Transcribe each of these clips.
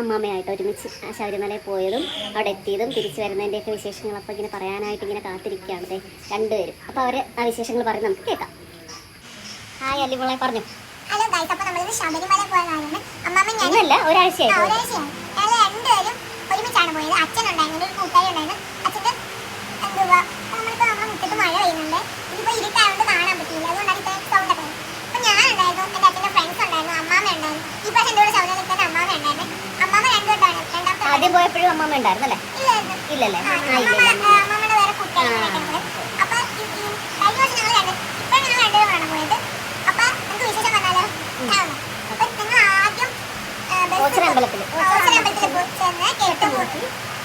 അമ്മാമ്മയായിട്ട് ഒരുമിച്ച് ആ ശബരിമലയിൽ പോയതും അവിടെ എത്തിയതും തിരിച്ചു വരുന്നതിന്റെയൊക്കെ വിശേഷങ്ങൾ അപ്പോൾ ഇങ്ങനെ പറയാനായിട്ട് ഇങ്ങനെ കാത്തിരിക്കുകയാണ് അതെ രണ്ടുപേരും. അപ്പോൾ അവർ ആ വിശേഷങ്ങൾ പറഞ്ഞ് നമുക്ക് കേൾക്കാം. ഹായ് അല്ലിമോളെ പറഞ്ഞു. ഹലോ ഗൈസ് അപ്പൊ നമ്മളിത് ശബരിമല പോയതാണ് അമ്മമ്മ ഞാൻ ഇന്നല്ല ഒരാഴ്ചയായി. ഒരാഴ്ചയാണ് ഞങ്ങൾ രണ്ടുപേരും ഒരുമിച്ചാണ് പോയത്. അച്ഛൻ ഉണ്ടായിരുന്നു ഒരു കൂട്ടുകാരി ഉണ്ടായിരുന്നു. അച്ഛന്റെ എന്തുവാ? നമ്മളിപ്പോ നമ്മുടെ മുറ്റത്ത് മഴ പെയ്യുന്നുണ്ട്. ഇരുട്ടായതുകൊണ്ട് കാണാൻ പറ്റിയില്ല. അതുകൊണ്ടാണ് അമ്പലത്തിൽ പോയപ്പോഴും അമ്മമ്മ ഉണ്ടായിരുന്നല്ലേ ഇല്ലല്ലേ?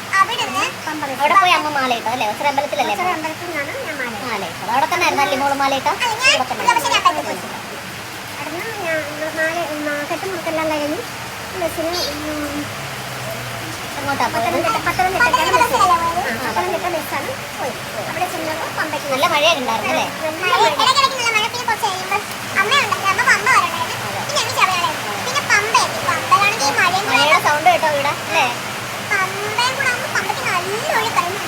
അവിടെ പോയി അമ്മ മാലയിട്ടോ അല്ലേ? ഒച്ചര അമ്പലത്തിലല്ലേ മാലയിട്ടോ അവിടെ തന്നെ ആയിരുന്നു അല്ലിമോൾ മാലയിട്ടോ അവിടെ തന്നെ മാല കെട്ടുമുട്ടെല്ലാം കഴിഞ്ഞ് ബസ്സിന് പത്തനംതിട്ട ബസ്സാണ് പോയി അവിടെ ചെന്നപ്പോൾ പമ്പയ്ക്ക് നല്ല മഴയൊക്കെ ഉണ്ടായിരുന്നു അല്ലേ ഇടയ്ക്കിടയ്ക്ക് നല്ല മഴ പിന്നെ കുറച്ച് കഴിയുമ്പോൾ അമ്മയുണ്ടായിരുന്നു അമ്മ പമ്പ വരണായിരുന്നു പിന്നെ ഞങ്ങൾ ശബരിമലയായിരുന്നു പിന്നെ പമ്പ എത്തി പമ്പയിലാണെങ്കിൽ ഈ മഴയും കൂടെ മഴയുടെ സൗണ്ട് കേട്ടോ ഇവിടെ അല്ലേ പമ്പയും കൂടെ ആകുമ്പോൾ പമ്പയ്ക്ക് നല്ല ഒഴി കഴിഞ്ഞു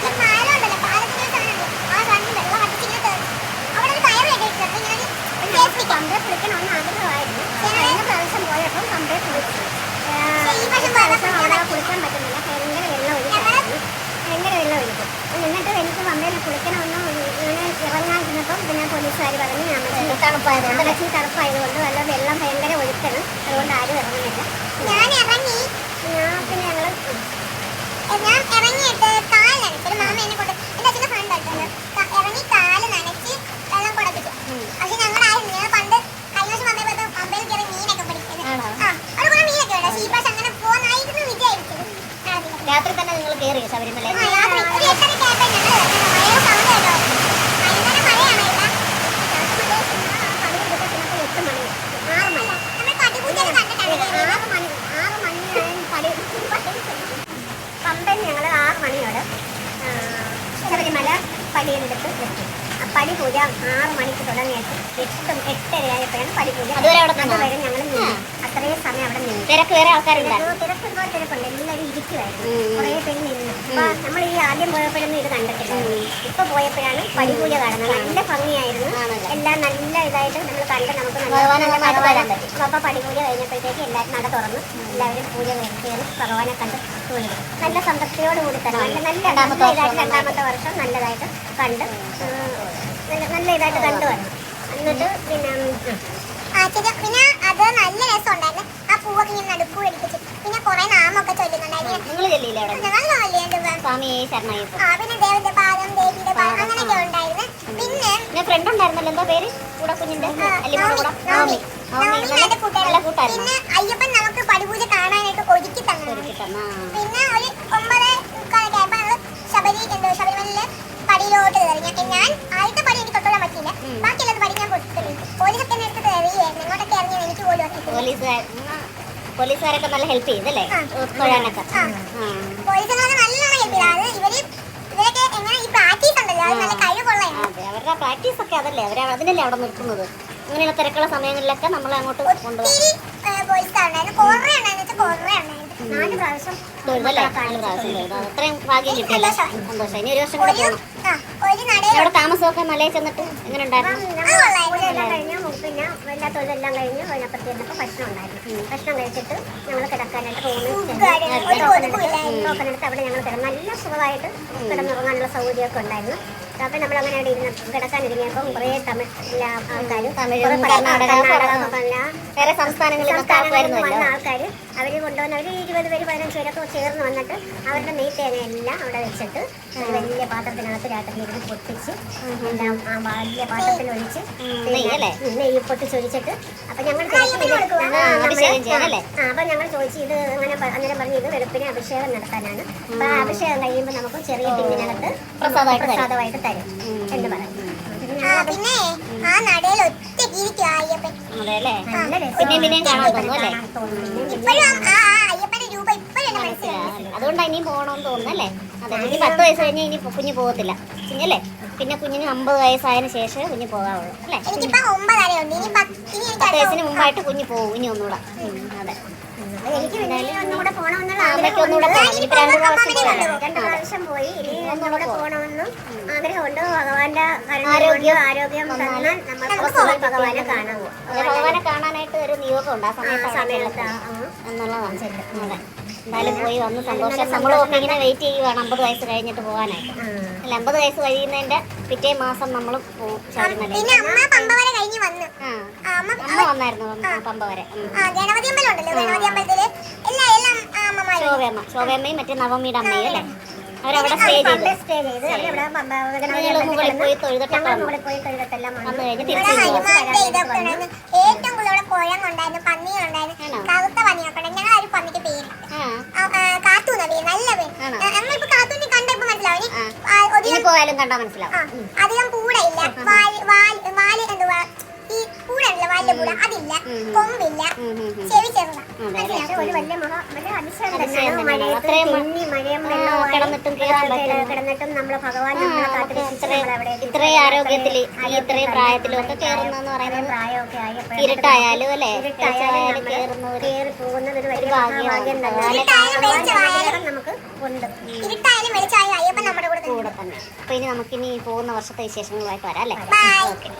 ഈ പാലം ഉണ്ടല്ലോ പാലത്തിന്റെ ഒരു സാധനമുണ്ട് ആ സാധനം വെള്ളം അടിച്ചിങ്ങനെ തെറിച്ചു അവിടെ ഒരു കയറ് കെട്ടിയിട്ടുണ്ട് ഇങ്ങനെ ഒരു സേഫ്റ്റി പമ്പയെ കുളിക്കണമെന്ന് ആഗ്രഹമായിരുന്നു കഴിഞ്ഞ പ്രാവശ്യം പോയപ്പോൾ പമ്പയെ കുളിച്ചു ഈ പ്രാവശ്യം അവിടെ കുളിക്കാൻ പറ്റുന്നില്ല ഭയങ്കര വെള്ളം ഒഴിക്കായിരുന്നു ഭയങ്കര വെള്ളം ഒഴിക്കും എന്നിട്ട് എനിക്ക് പമ്പയിൽ കുളിക്കണമെന്ന് ഇങ്ങനെ ഇറങ്ങാൻ ചെന്നപ്പം പിന്നെ പോലീസുകാർ പറഞ്ഞു തണുപ്പായത്. തണുപ്പായതുകൊണ്ട്? ഇച്ചിരി തണുപ്പായതുകൊണ്ട് വല്ല വെള്ളം ഭയങ്കര ഒഴുക്കണം. അതുകൊണ്ട് ആരും ഇറങ്ങുന്നില്ല. ഞാൻ ഇറങ്ങി. ഞാൻ പിന്നെ ഞങ്ങൾ ഞാൻ ഇറങ്ങിയിട്ട് കാൽ നനച്ചു. മാമ എന്നെ കൊണ്ട് ഫ്രണ്ട് ഇറങ്ങി കാൽ നനച്ച് വെള്ളം കുടപ്പിച്ചു. പക്ഷെ ഞങ്ങളായിരുന്നു. ഞങ്ങൾ പണ്ട് കഴിഞ്ഞ വർഷം പമ്പയിൽ പോയപ്പോൾ പമ്പയിൽ കയറി മീനൊക്കെ പിടിച്ചത് ആണോ? ആ അവിടെ കുറെ മീനൊക്കെ ഉണ്ട്. പക്ഷേ ഈ പ്രാവശ്യം അങ്ങനെ പോകുന്നായിരുന്നു വിചാരിച്ചത് നടന്നില്ല. രാത്രി തന്നെ നിങ്ങൾ കയറി ശബരിമല ആ, രാത്രി ഒരു എട്ടരയ്ക്ക് ആയപ്പോൾ ഞങ്ങൾ മഴയുടെ sound കേട്ടോ. ഭയങ്കര മഴയാണ് ഇവിടെ. രാത്രി മഴ ആ പടി എടുത്ത് ചെന്നപ്പോൾ എട്ട് മണി. ആറ് മണി. നമ്മൾ പടിപൂജയൊക്കെ കണ്ടിട്ടാണ് കയറിയത്. ആറ് മണി. ആറ് മണിയാണ് പടി പമ്പയിൽ ഞങ്ങൾ ആറ് മണിയോട് ആ, ശബരിമല വെച്ചു ആ പടി പൂജ ആറ് മണിക്ക് തുടങ്ങിയിട്ട് എട്ടും എട്ടരയായപ്പോഴാണ് പടി പൂജ അതുവരെ ഞങ്ങൾ അത്രയും സമയം അവിടെ നിന്നു. തിരക്ക് വേറെ ആൾക്കാരുണ്ടായിരുന്നു തിരക്ക് ഒരുപാട് തിരക്കുണ്ട്. എല്ലാവരും ഇരിക്കുമായിരുന്നു. കുറേ പേര് നിന്നു. അപ്പൊ നമ്മൾ ഈ ആദ്യം പോയപ്പോഴൊന്നും ഇത് കണ്ടിട്ടില്ല ഇപ്പൊ പോയപ്പോഴാണ് പടിപൂജ കാണുന്നത്. നല്ല ഭംഗിയായിരുന്നു. എല്ലാം നല്ല ഇതായിട്ട് നമ്മൾ കണ്ട് നമുക്ക്. അപ്പൊ അപ്പൊ പടിപൂജ കഴിഞ്ഞപ്പോഴത്തേക്ക് എല്ലാവരും നട തുറന്നു. എല്ലാവരും പൂജ കയറി ഭഗവാനെ കണ്ട് തൊഴുതു. നല്ല സംതൃപ്തിയോട് കൂടി തന്നെ. നല്ല നല്ല രണ്ടാമത്തെ വർഷം ഇതായിട്ട് രണ്ടാമത്തെ വർഷം നല്ലതായിട്ട് കണ്ട്. നല്ല ഇതായിട്ട് കണ്ടു. വരണം എന്നിട്ട് പിന്നെ ഉം, പിന്നെ അത് നല്ല രസമുണ്ടായിരുന്നു. ആ പൂവൊക്കെ ഇങ്ങനെ നടുക്കൂ അടിപ്പിച്ച് പിന്നെ കുറെ നാമൊക്കെ ചൊല്ലുന്നുണ്ടായിരുന്നു. ആ പിന്നെ ദേവന്റെ പാദം ദേവിയുടെ പാദം അങ്ങനെയൊക്കെ ഉണ്ടായിരുന്നു. പിന്നെ ഫ്രണ്ട് ഉണ്ടായിരുന്നല്ലോ. എന്താ പേര്? കൂടെ? കുഞ്ഞിന്റെ ആ, അല്ലിമോടെ കൂടെ നവമി. നവമി നവമി നവമി നല്ല നല്ല നല്ല കൂട്ടായിരുന്നു പിന്നെ അയ്യപ്പൻ നമുക്ക് പടിപൂജ കാണാനായിട്ട് ഒരുക്കി തന്നു ഒരുക്കി തന്നാ പിന്നെ ഒരു ഒമ്പത് മുക്കാലൊക്കെ ആയപ്പോ ഞങ്ങൾ ശബരി എന്തോ ശബരിമലയിൽ പടിയിലോട്ട് കയറി ഞാൻ ഞാൻ ആദ്യത്തെ പടി എനിക്ക് തൊട്ടുവിടാൻ പറ്റിയില്ല ഉം. ബാക്കിയുള്ളത് പടി ഞാൻ പൊട്ടിത്തെറി പോലീസൊക്കെ എന്നെ എടുത്ത് എറിയായിരുന്നു ഇങ്ങോട്ടൊക്കെ ഇറങ്ങിയത് എനിക്ക് പോലും അറിയത്തില്ല പോലീസുകാർ പോലീസുകാരൊക്കെ നല്ല ഹെൽപ്പ് ചെയ്തല്ലേ. തൊഴാനൊക്കെ. ആ. ആ. പോലീസുകളൊക്കെ നല്ലോണം ഹെൽപ്പ് ചെയ്തു. അത് ഇവർ ഇവരൊക്കെ എങ്ങനെ ഈ പ്രാക്ടീസ് ഉണ്ടല്ലോ അത് നല്ല കഴിവുള്ളതാണ് അതെ അവരുടെ പ്രാക്ടീസ് ഒക്കെ അതല്ലേ അവർ അതിനല്ലേ അവിടെ നിൽക്കുന്നത്. അങ്ങനെയുള്ള തിരക്കുള്ള സമയങ്ങളിലൊക്കെ നമ്മളെ അങ്ങോട്ട് കൊണ്ടുപോകും അത്രയും ഭാഗ്യം കിട്ടിയല്ലേ. സന്തോഷം. ഇനി ഒരു വർഷം കൂടെ പോകണം അവിടെ താമസമൊക്കെ മലയിൽ ചെന്നിട്ട് എങ്ങനെ ഉണ്ടായിരുന്നു? പിന്നെ എല്ലാ തൊഴിലെല്ലാം കഴിഞ്ഞ് അതിനപ്പുറത്ത് ചെന്നപ്പോൾ ഭക്ഷണം ഉണ്ടായിരുന്നു. ഭക്ഷണം കഴിച്ചിട്ട് ഞങ്ങൾ കിടക്കാനായിട്ട് റൂമിൽ അവിടെ ഞങ്ങൾ കിടന്നു. നല്ല സുഖമായിട്ട് കിടന്നുറങ്ങാനുള്ള സൗകര്യമൊക്കെ ഉണ്ടായിരുന്നു. അപ്പം നമ്മൾ അങ്ങനെ അവിടെ ഇരുന്ന് കിടക്കാനിരുന്നപ്പം കുറേ തമിഴ് എല്ലാ ആൾക്കാരും കർണാടക, വേറെ സംസ്ഥാനങ്ങളിൽ സംസ്ഥാനങ്ങളിൽ വന്ന ആൾക്കാർ അവർ കൊണ്ടുവന്ന അവർ ഇരുപത് പേര് പതിനഞ്ച് പേരൊക്കെ ചേർന്ന് വന്നിട്ട് അവരുടെ നെയ് തേങ്ങയെല്ലാം അവിടെ വെച്ചിട്ട് ഒരു വലിയ പാത്രത്തിനകത്ത് രാത്രിയിരുന്ന് പൊട്ടിച്ച് എല്ലാം ആ വലിയ പാത്രത്തിൽ ഒഴിച്ച് നെയ്യ് പൊട്ടിച്ചൊഴിച്ചിട്ട് അപ്പം ഞങ്ങൾ ആ, അപ്പം ഞങ്ങൾ ചോദിച്ചു ഇത് അങ്ങനെ അങ്ങനെ പറഞ്ഞ് ഇത് വെളുപ്പിനെ അഭിഷേകം നടത്താനാണ്. അപ്പം ആ അഭിഷേകം കഴിയുമ്പോൾ നമുക്ക് ചെറിയ ടിന്നിനകത്ത് പ്രസാദമായിട്ട് തരും. എന്ന് പറയും. പിന്നെ ആ നടയിൽ ഒറ്റ അയ്യപ്പൻ അതെ അല്ലേ. പിന്നെയും പിന്നെയും കാണാൻ തോന്നും അല്ലേ? ഇപ്പോഴും ആ അയ്യപ്പന്റെ രൂപ ഇപ്പോഴും മനസ്സിലായി. അതുകൊണ്ടാണ് ഇനിയും പോകണമെന്ന് തോന്നുന്നു അല്ലേ? അതെ ഇനി പത്ത് വയസ്സ് കഴിഞ്ഞാൽ ഇനി കുഞ്ഞ് പോകത്തില്ല. കുഞ്ഞല്ലേ പിന്നെ കുഞ്ഞിന് അമ്പത് വയസ്സായതിനു ശേഷം കുഞ്ഞ് പോകാവുള്ളൂ അല്ലേ? പത്ത് വയസ്സിന് മുമ്പായിട്ട് കുഞ്ഞ് പോകും ഇനി ഒന്നുകൂടെ. അതെ. രണ്ട് പോയി ഇനി ആരോഗ്യം കാണാനായിട്ട് ഒരു നിയോഗം ഉണ്ട് ആ എന്തായാലും പോയി വന്ന് സന്തോഷം നമ്മളൊക്കെ ഇങ്ങനെ വെയിറ്റ് ചെയ്യുവാണ് അമ്പത് വയസ്സ് കഴിഞ്ഞിട്ട് പോകാനായിട്ട്. അല്ല അമ്പത് വയസ്സ് കഴിയുന്നതിന്റെ പിറ്റേ മാസം നമ്മൾ പോകും ശബരിമല വന്നായിരുന്നു പമ്പ- വരെ. ഗണപതി അമ്പലം ഉണ്ടല്ലോ ഗണപതി അമ്പലത്തിൽ. എല്ലാ എല്ലാം ശോഭയമ്മ ശോഭയമ്മയും മറ്റേ നവമിയുടെ അമ്മയും അല്ലേ? അവരവിടെ സ്റ്റേ ചെയ്ത്. സ്റ്റേ ചെയ്ത്. മുകളിൽ പോയി തൊഴുതിട്ടെല്ലാം വന്നു. കഴിഞ്ഞ് തിരിച്ചു ഏറ്റവും കൂടുതൽ അവിടെ കുഴങ്ങുണ്ടായിരുന്നു പന്നിയുണ്ടായിരുന്നു കറുത്ത പന്നിയൊക്കെ ഞങ്ങൾ ഒരു പന്നിക്ക് പേര് കാത്തൂന്ന പേര്? നല്ല പേര്? ഞങ്ങളിപ്പോ കാത്തൂനെ കണ്ടപ്പോ മനസ്സിലാവും. അധികം പോയാലും കണ്ടാ മനസ്സിലാവും. അധികം കൂടെ ഇല്ല. വാൽ വാൽ എന്തുവാ? ഈ പൂട അതില്ല കൊമ്പില്ല. ചെവി ചെറുതാ? ഒരു വലിയ മുഖം വലിയ അതിശയം അതിശയം തന്നെയാണ്. തന്നെയാണ്. മഴയത്ത് അത്രയും മ- തെന്നി മഴയും ആ, വെള്ളവുമായി കിടന്നിട്ടും കേറാൻ പറ്റുന്നു. കിടന്നിട്ടും നമ്മളെ ഭഗവാൻ നമ്മളെ നമുക്ക് ഇത്രയും- പ്രായത്തിലും ഒക്കെ പറയുന്നത് പ്രായമൊക്കെ ആയപ്പോഴാണ് ഇരുട്ടായാലും അല്ലേ? ഇരുട്ടായാലും കേറി പോകുന്നത് ഒരു വലിയ. ഭാഗ്യം തന്നെ. നമുക്ക് ഉണ്ട്. ഇരുട്ടായാലും വെളിച്ചമായാലും അയ്യപ്പൻ നമ്മുടെ കൂടെ തന്നെ. കൂടെ തന്നെ. അപ്പൊ ഇനി നമുക്കിനി പോകുന്ന വർഷത്തെ വിശേഷങ്ങളുമായിട്ട് വരാം അല്ലേ. ഓക്കെ